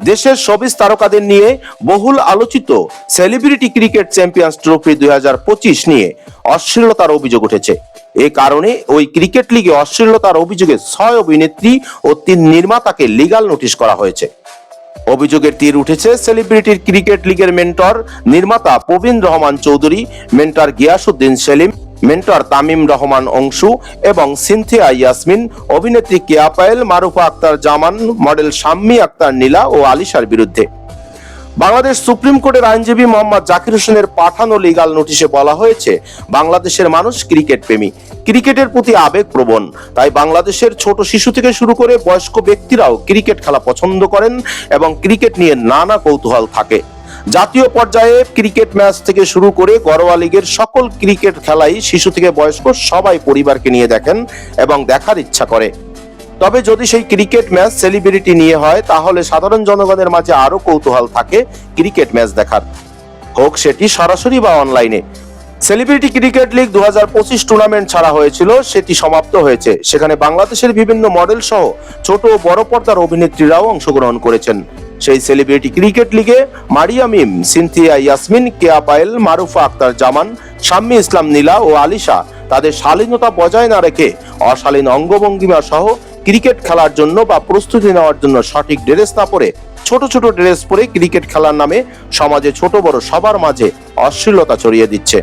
দেশের সবিজ তারকাদের নিয়ে বহুল আলোচিত সেলিব্রিটি ক্রিকেট চ্যাম্পিয়ন্স ট্রফি দুই নিয়ে অশ্লীলতার অভিযোগ উঠেছে। এ কারণে ওই ক্রিকেট লিগে অশ্লীলতার অভিযোগে ছয় অভিনেত্রী ও তিন নির্মাতাকে লিগাল নোটিশ করা হয়েছে। অভিযোগের তীর উঠেছে সেলিব্রিটির ক্রিকেট লিগের মেন্টর, নির্মাতা প্রবীণ রহমান চৌধুরী, মেন্টর গিয়াসুদ্দিন সেলিম মেন্টর তামিম রহমান অংশু এবং সিনথিয়া ইয়াসমিন, অভিনেত্রী কেয়া পায়েল, মারুফা আক্তার জামান, মডেল শাম্মী আক্তার নীলা ও আলিশার বিরুদ্ধে। বাংলাদেশ সুপ্রিম কোর্টের আইনজীবী মোহাম্মদ জাকির হোসেনের পাঠানো লিগাল নোটিশে বলা হয়েছে, বাংলাদেশের মানুষ ক্রিকেট প্রেমী। ক্রিকেটের প্রতি আবেগপ্রবণ তাই বাংলাদেশের ছোট শিশু থেকে শুরু করে বয়স্ক ব্যক্তিরাও ক্রিকেট খেলা পছন্দ করেন এবং ক্রিকেট নিয়ে নানা কৌতূহল থাকে। জাতীয় পর্যায়ে ক্রিকেট ম্যাচ থেকে শুরু করে ঘরোয়া লিগের সকল ক্রিকেট খেলাই শিশু থেকে বয়স্ক সবাই পরিবারকে নিয়ে দেখেন এবং দেখার ইচ্ছা করে। তবে যদি সেই ক্রিকেট ম্যাচ সেলিব্রিটি নিয়ে হয়, তাহলে সাধারণ জনগণের মাঝে আরও কৌতূহল থাকে ক্রিকেট ম্যাচ দেখার। হোক সেটি সরাসরি বা অনলাইনে। সেলিব্রিটি ক্রিকেট লিগ দু হাজার পঁচিশ টুর্নামেন্ট ছাড়া হয়েছিল, সেটি সমাপ্ত হয়েছে। সেখানে বাংলাদেশের বিভিন্ন মডেল সহ ছোট ও বড় পর্দার অভিনেত্রীরাও অংশগ্রহণ করেছেন। সেই সেলিব্রিটি ক্রিকেট লিগে মারিয়া মিম, সিনথিয়া ইয়াসমিন, কেয়া পায়েল, মারুফা আক্তার জামান, শাম্মী ইসলাম নীলা ও আলিশা তাদের শালীনতা বজায় না রেখে অশালীন অঙ্গভঙ্গিমা সহ ক্রিকেট খেলার জন্য বা প্রস্তুতি নেওয়ার জন্য সঠিক ড্রেস না পরে, ছোট ছোট ড্রেস পরে ক্রিকেট খেলার নামে সমাজে ছোট বড় সবার মাঝে অশ্লীলতা ছড়িয়ে দিচ্ছে।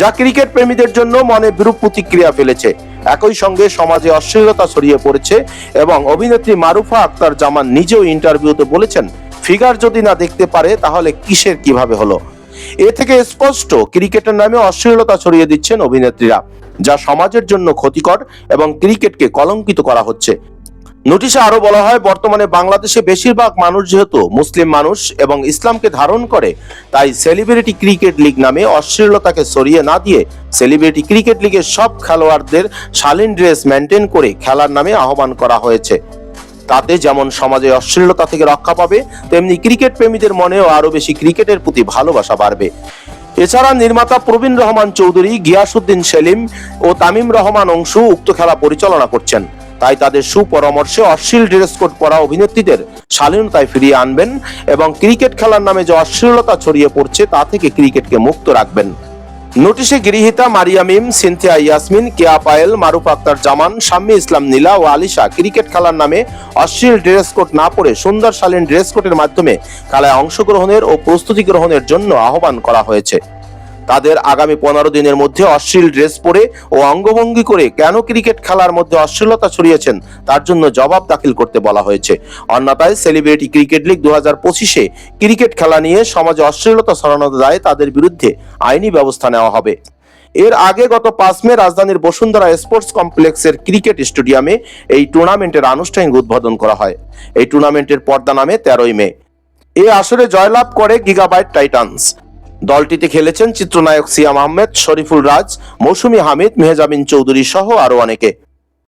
যা ক্রিকেট প্রেমীদের জন্য মনে বিরূপ প্রতিক্রিয়া ফেলেছে। একই সঙ্গে সমাজে অশ্লীলতা ছড়িয়ে পড়েছে এবং অভিনেত্রী মারুফা আক্তার জামান নিজেও ইন্টারভিউতে বলেছেন, ফিগার যদি না দেখতে পারে, তাহলে কিসের কীভাবে হলো? এ থেকে স্পষ্ট, ক্রিকেটের নামে অশ্লীলতা ছড়িয়ে দিচ্ছেন অভিনেত্রীরা, যা সমাজের জন্য ক্ষতিকর এবং ক্রিকেটকে কলঙ্কিত করা হচ্ছে। নোটিশে আরও বলা হয়, বর্তমানে বাংলাদেশে বেশিরভাগ মানুষ যেহেতু মুসলিম মানুষ এবং ইসলামকে ধারণ করে, তাই সেলিব্রিটি ক্রিকেট লিগ নামে অশ্লীলতাকে সরিয়ে না দিয়ে সেলিব্রিটি ক্রিকেট লিগের সব খেলোয়াড়দের শালীন ড্রেস মেনটেন করে খেলার নামে আহ্বান করা হয়েছে। তাতে যেমন সমাজে অশ্লীলতা থেকে রক্ষা পাবে, তেমনি ক্রিকেট প্রেমীদের মনেও আরও বেশি ক্রিকেটের প্রতি ভালোবাসা বাড়বে। এছাড়া নির্মাতা প্রবীণ রহমান চৌধুরী গিয়াসুদ্দিন সেলিম ও তামিম রহমান অংশু উক্ত খেলা পরিচালনা করছেন। তাই তাদের সুপরামর্শে অশ্লীল ড্রেস কোড পরা অভিনেত্রীদের শালীনতায় ফিরিয়ে আনবেন এবং ক্রিকেট খেলার নামে যে অশ্লীলতা ছড়িয়ে পড়ছে তা থেকে ক্রিকেটকে মুক্ত রাখবেন। নোটিশে গৃহীতা মারিয়া মিম, সিনথিয়া ইয়াসমিন, কেয়া পায়েল, মারুফ আক্তার জামান, শাম্মী ইসলাম নীলা ও আলিশা ক্রিকেট খেলার নামে অশ্লীল ড্রেস কোড না পরে সুন্দর শালীন ড্রেস কোডের মাধ্যমে খেলায় অংশগ্রহণের ও প্রস্তুতি গ্রহণের জন্য আহ্বান করা হয়েছে। তাদের আগামী পনেরো দিনের মধ্যে অশ্লীল ড্রেস পরে ও অঙ্গভঙ্গি করে কেন ক্রিকেট খেলার মধ্যে অশ্লীলতা ছড়িয়েছেন, তার জন্য জবাব দাখিল করতে বলা হয়েছে। অন্যথায় সেলিব্রিটি ক্রিকেট লিগ দু হাজার পঁচিশে ক্রিকেট খেলা নিয়ে সমাজে অশ্লীলতা ছড়ানোর দায়ে তাদের বিরুদ্ধে আইনি ব্যবস্থা নেওয়া হবে। এর আগে গত পাঁচ মে রাজধানীর বসুন্ধরা স্পোর্টস কমপ্লেক্সের ক্রিকেট স্টেডিয়ামে এই টুর্নামেন্টের আনুষ্ঠানিক উদ্বোধন করা হয়। এই টুর্নামেন্টের পর্দা নামে তেরোই মে। এ আসরে জয়লাভ করে গিগাবাইট টাইটান্স। দলটিতে খেলেছেন চিত্রনায়ক সিয়াম আহমেদ শরীফুল রাজ মৌসুমী হামিদ মেহজাবিন চৌধুরী সহ আরও অনেকে।